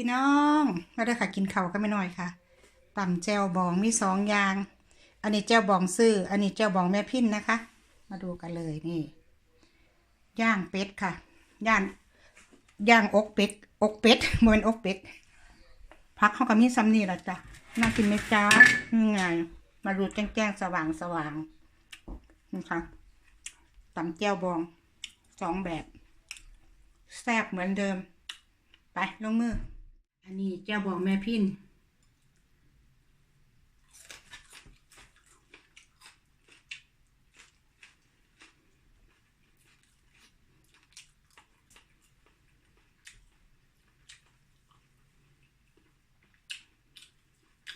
พี่น้องมาได้ค่ะกินเขากันไม่น้อยค่ะตำแจวบองมีสองอย่าง อันนี้แจวบองซื้อ อันนี้แจวบองแม่พินนะคะ มาดูกันเลยนี่ ย่างเป็ดค่ะ ย่างย่างอกเป็ด อกเป็ดเหมือนอกเป็ด พักเข้าก็มีซัมนี่ละจ้ะ น่ากินไหมจ้านี่ไง มาดูแจ้งๆสว่างสว่างนี่ค่ะตำแจวบองสองแบบ แซ่บเหมือนเดิม ไปลงมือ อันนี้เจ้าบอกแม่พิน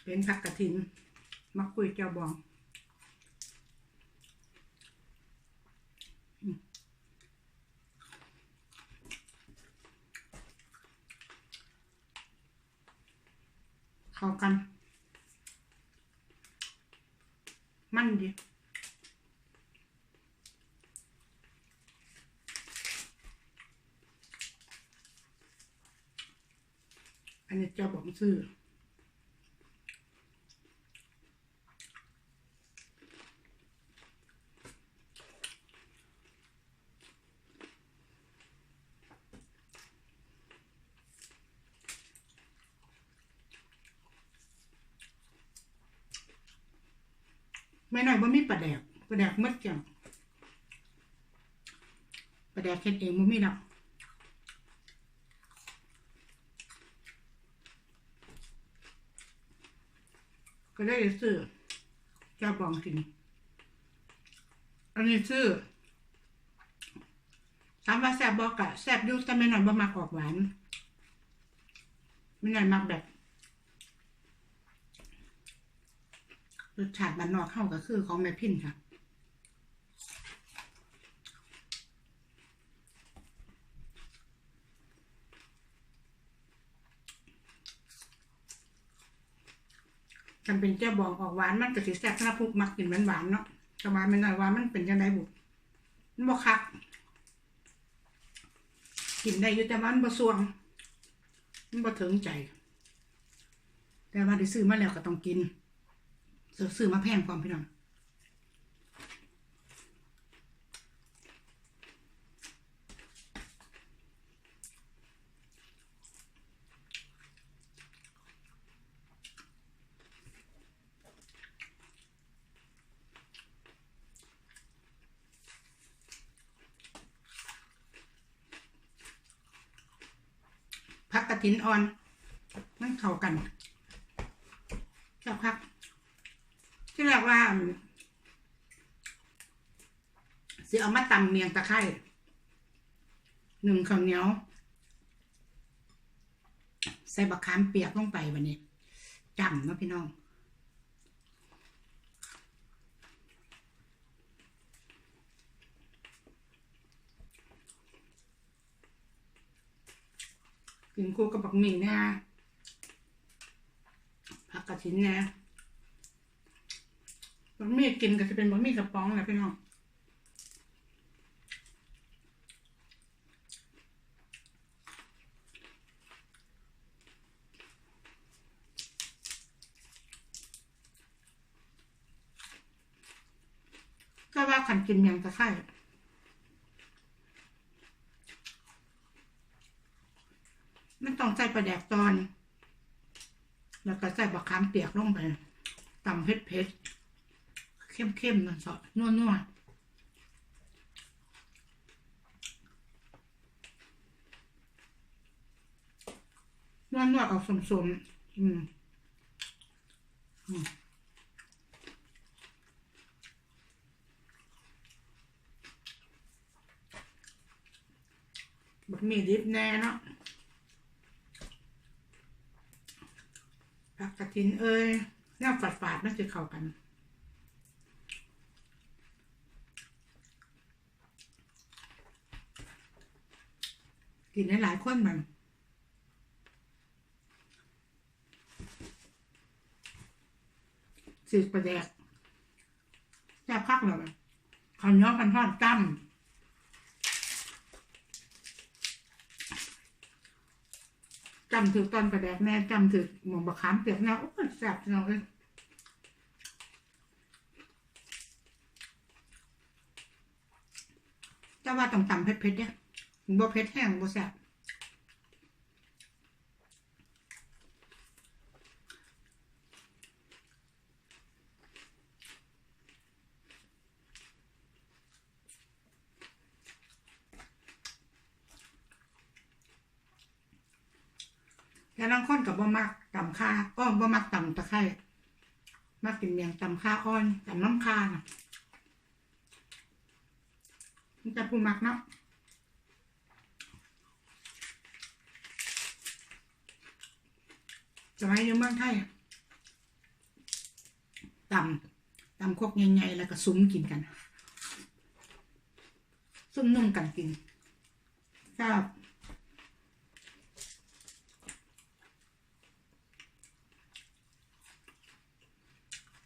เป็นผักกระถินมาคุยเจ้าบอง เข้ากัน มันดีอันนี้เจ้าบอกซื้อ ไม่หน่อยว่ามีปลาแดกปลาแดกหมดจังปลาแดกเค็ดเองมันมีดอกก็ได้ซื้อเจ้าบองกินอันนี้ซื้อถามว่าแซบบอกะแซบยุ่แต่ไม่หน่อยบ่มักออกหวานไม่หน่อยมักแบบ รสชาติบ้านนอกเข้าก็คือของแม่พินค่ะจำเป็นเจ้าบอกออกหวานมันก็สิแซ่บถ้าพวกมักกินหวานๆเนาะแต่ว่าไม่น่อยว่ามันเป็นยังไงบุมันบ่คัก กินได้อยู่แต่มันบ่สวง มันบ่ถึงใจ แต่ว่าได้ซื้อมาแล้วก็ต้องกิน ซื้อมาแพงความพี่น้องพักกระถินอ่อน มันเข้ากัน เจ้าพัก ที่แรกว่าสิเอามาตำเมียงตะไคร่หนึ่งข้าวเหนียว ใส่บักขามเปียกลงไปวันนี้จำเนาะพี่น้องกินคู่กับบักหมี่นะผักกระถินนะ มี่กินก็จะเป็นบะหมี่กระป๋องแหละพี่น้องก็ว่าขันกินเมียงตะไคร่มันต้องใส่ปลาแดกตอน แล้วก็ใส่บะขามเปียกลงไปตำเผ็ด เผ็ดๆเข้มนะสอดนัวนัวนัวนัวๆออกสมๆอืมอืมบักมีดิบแน่เนาะผักกระถินเอ้ยแนวฝาดๆมันจะเข้ากัน กินได้หลายคนมันสืบประแดกแซ่บคักเลยข้าวเหนียวพันทอดจ้ำจำถือตอนกระแดกแน่จำถือหมองบะขามเปียกแน่โอ้ยแซ่บจังเลยเจ้าว่าต้องตำเผ็ดๆเนี่ย บ่เผ็ดแห้งบ่แซ่บแล้วบางคนกับบ่มักตำข้าอ้อบ่มักตำตะไคร้มักกินเมียงตำข้าอ้อนตำน้ำข้าน่ะมันจะผู้มักเนาะ สมัยอยู่เมืองไทยตำตำครกใหญ่ๆแล้วก็ซุ้มกินกัน ซุ้มนุ่มกันกินครับ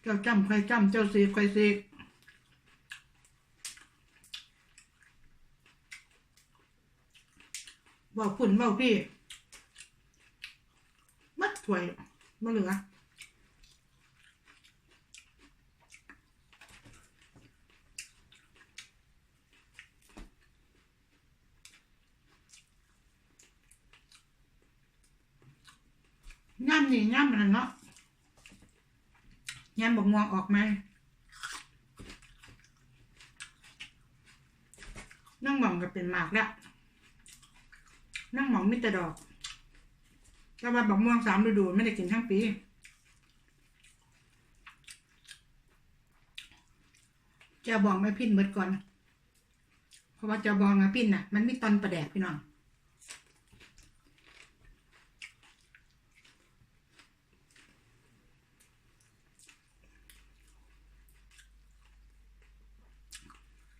เจ้าจำใครจำเจ้าสีใครสีบอกคุณบอกพี่ ถ้วยมาเหลือย่ำนี่ย่ำมันเนาะย่ำบอกม่วงออกไหมนั่งหมองก็เป็นหมากแล้วนั่งหมองมิตรดอก แต่ว่าบักม่วงสามฤดูไม่ได้กินทั้งปีเจ้าบองไม่พิ้นเบิดก่อน เพราะว่าเจ้าบองมาพิ้นน่ะ มันไมีตอนประแดกพี่น้อง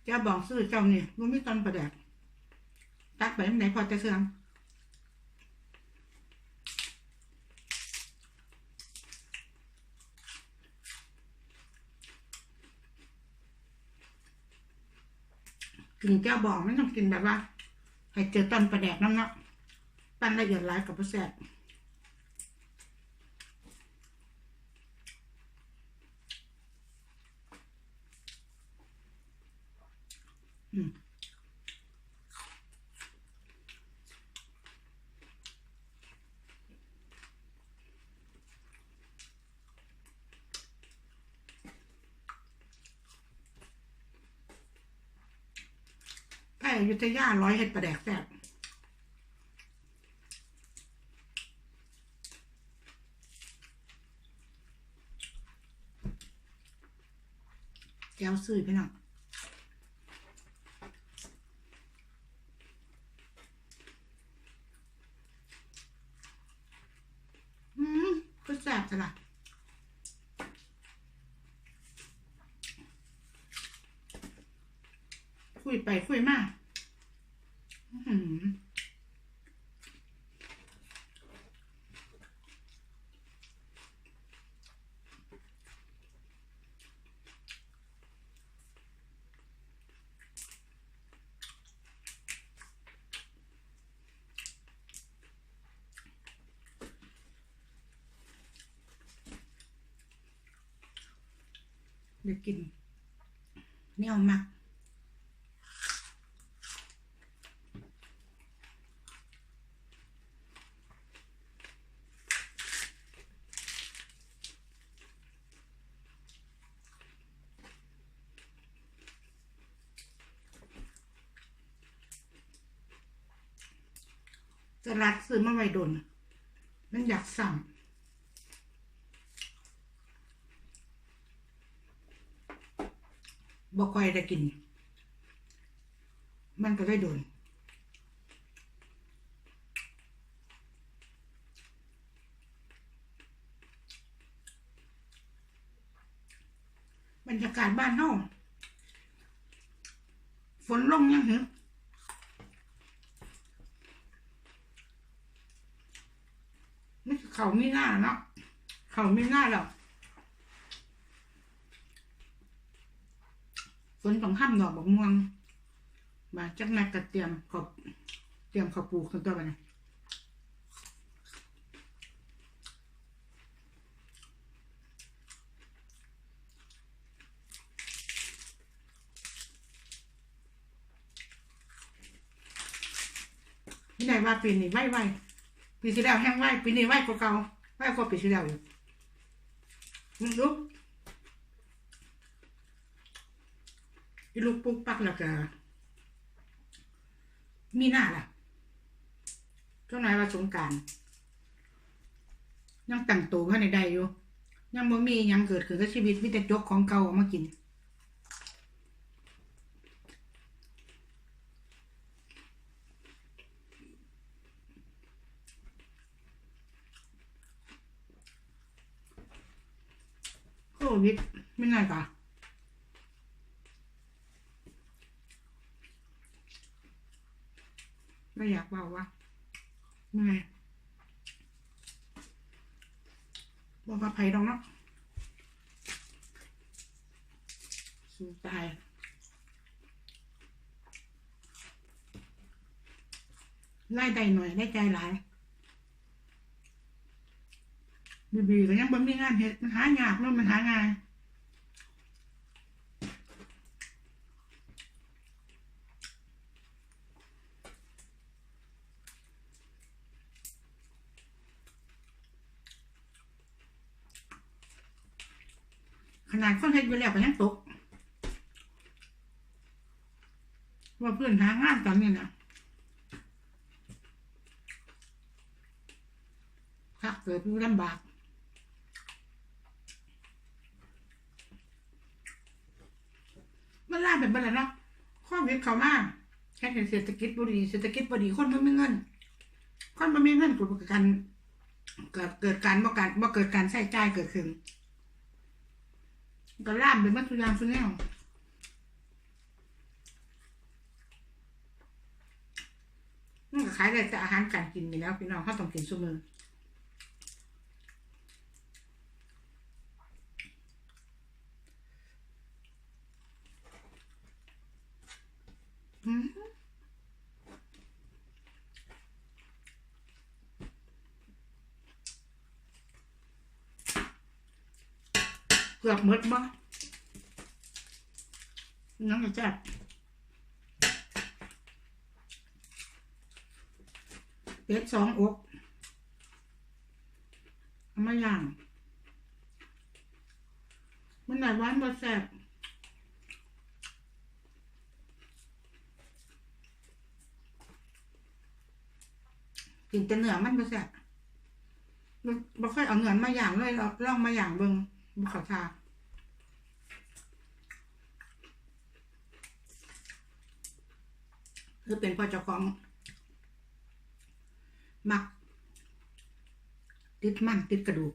เจ้าบองซื้อเจ้านี่มันมีตอนประแดกตักไปไหนพอจะเสื่อม กินแก้วบอกไม่ต้องกินแบบว่าให้เจอตอนประแดกน้ำเนาะปั้นละเอียดหลายกับประแสบอืม ไก่ยุทธยาร้อยเห็ดประแดกแซ่บแก้วซื้อพี่น้องอืมก็แซ่บจ้ะล่ะคุยไปคุยมาอื้อหือ เดี๋ยวกินแนวมักจะรัดซื้อมาไว้ดน มันอยากสั่ง บอกค่อยได้กิน มันก็ได้โดนบรรยากาศบ้านเฮาฝนลงยังเหรอนี่เขาไม่น่าเนาะเขาไม่น่าหรอก นต้องห้ามดอกบักม่วงมาจักนักกระเตรียมขอบเตรียมขอบปลูกตัวไปนะพี่นายว่าปีนี้ไหวไหวปีที่แล้วแห้งไหวปีนี้ไหวกว่าเก่าไหวกว่าปีที่แล้วอยู่ลุก อีลูกปุ๊กปักแล้วก็มีหน้าล่ะเจ้านายว่าสงการยังตั้งตัวภายในใดอยู่ ยังบ่มียังเกิดขึ้นกับชีวิตมีแต่จกของเก่าเอามากินโควิดไม่น่าก่ะไม่อยาก เบาว่าไม่ไงบอกกับไผ่ดองเนาะสู้ตายไล่ได้หน่อยได้ใจหลายบีบีก็ยังบ่มีงานเฮ็ดมันหายากเนาะมันหาง่าย ขนาดคนเฮ็ดอยู่แล้วก็ยังตก ว่าเพื่อนหางานตอนนี้นะถ้าเกิดอยู่ลำบากมันล่าแบบนั้นเนาะข้อวิดเขามากแค่เห็นเศรษฐกิจบุรีเศรษฐกิจบดีคนไม่มีเงิน คนไม่มีเงินเกิดการเกิดเกิดการบ่การบ่เกิดการใช้จ่ายเกิดขึ้น ก็ล่ามเป็นมัตถุยางสุดแนวมันก็ขายได้แต่อาหารการกินอยู่แล้วพี่น้องเขาต้องกินซุมือม เกือบหมดบ่น้องก็จับเป็ดสองอกเอามาย่าง มันไหนหวานบ่แซ่บกินแต่เนื้อมันบ่แซ่บบ่ค่อยเอาเนื้อมาย่างเลยลองลองมาย่างเบิ่ง บุข้าทาคือเป็นพ่อเจ้าของ มัก ติดมันติดกระดูก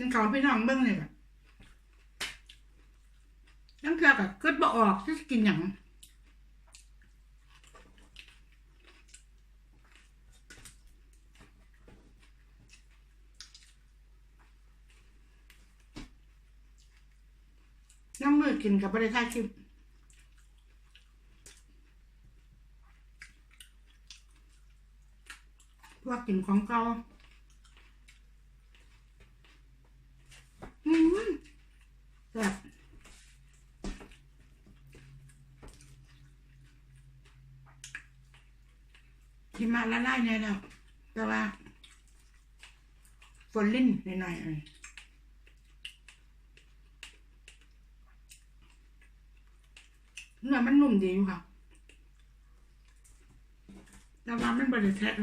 กินเขาวพี่น้องเบิ้งเลยแบบยังเทือกับเกิดบ่ออกที่กินอย่างน้ำมือกินกับบริษัทคลิปพวกกินของเก่า อืม แบบที่มาละลายเนี่ยแล้วแต่ว่าฝนลิ้นหน่อยๆเองเนื้อมันนุ่มดีอยู่ค่ะ แต่ว่ามันบริแทะ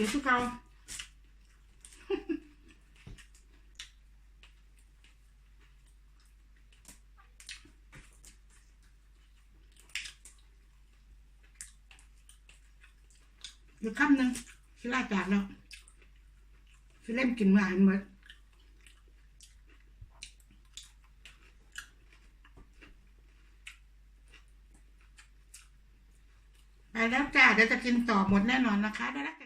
กินคือเก่าเดี๋ยวคำหนึ่งสิลาจากแล้วสิเล่มกินมาอันหมดไปแล้วจ้าเดี๋ยวจะกินต่อหมดแน่นอนนะคะได้แล้ว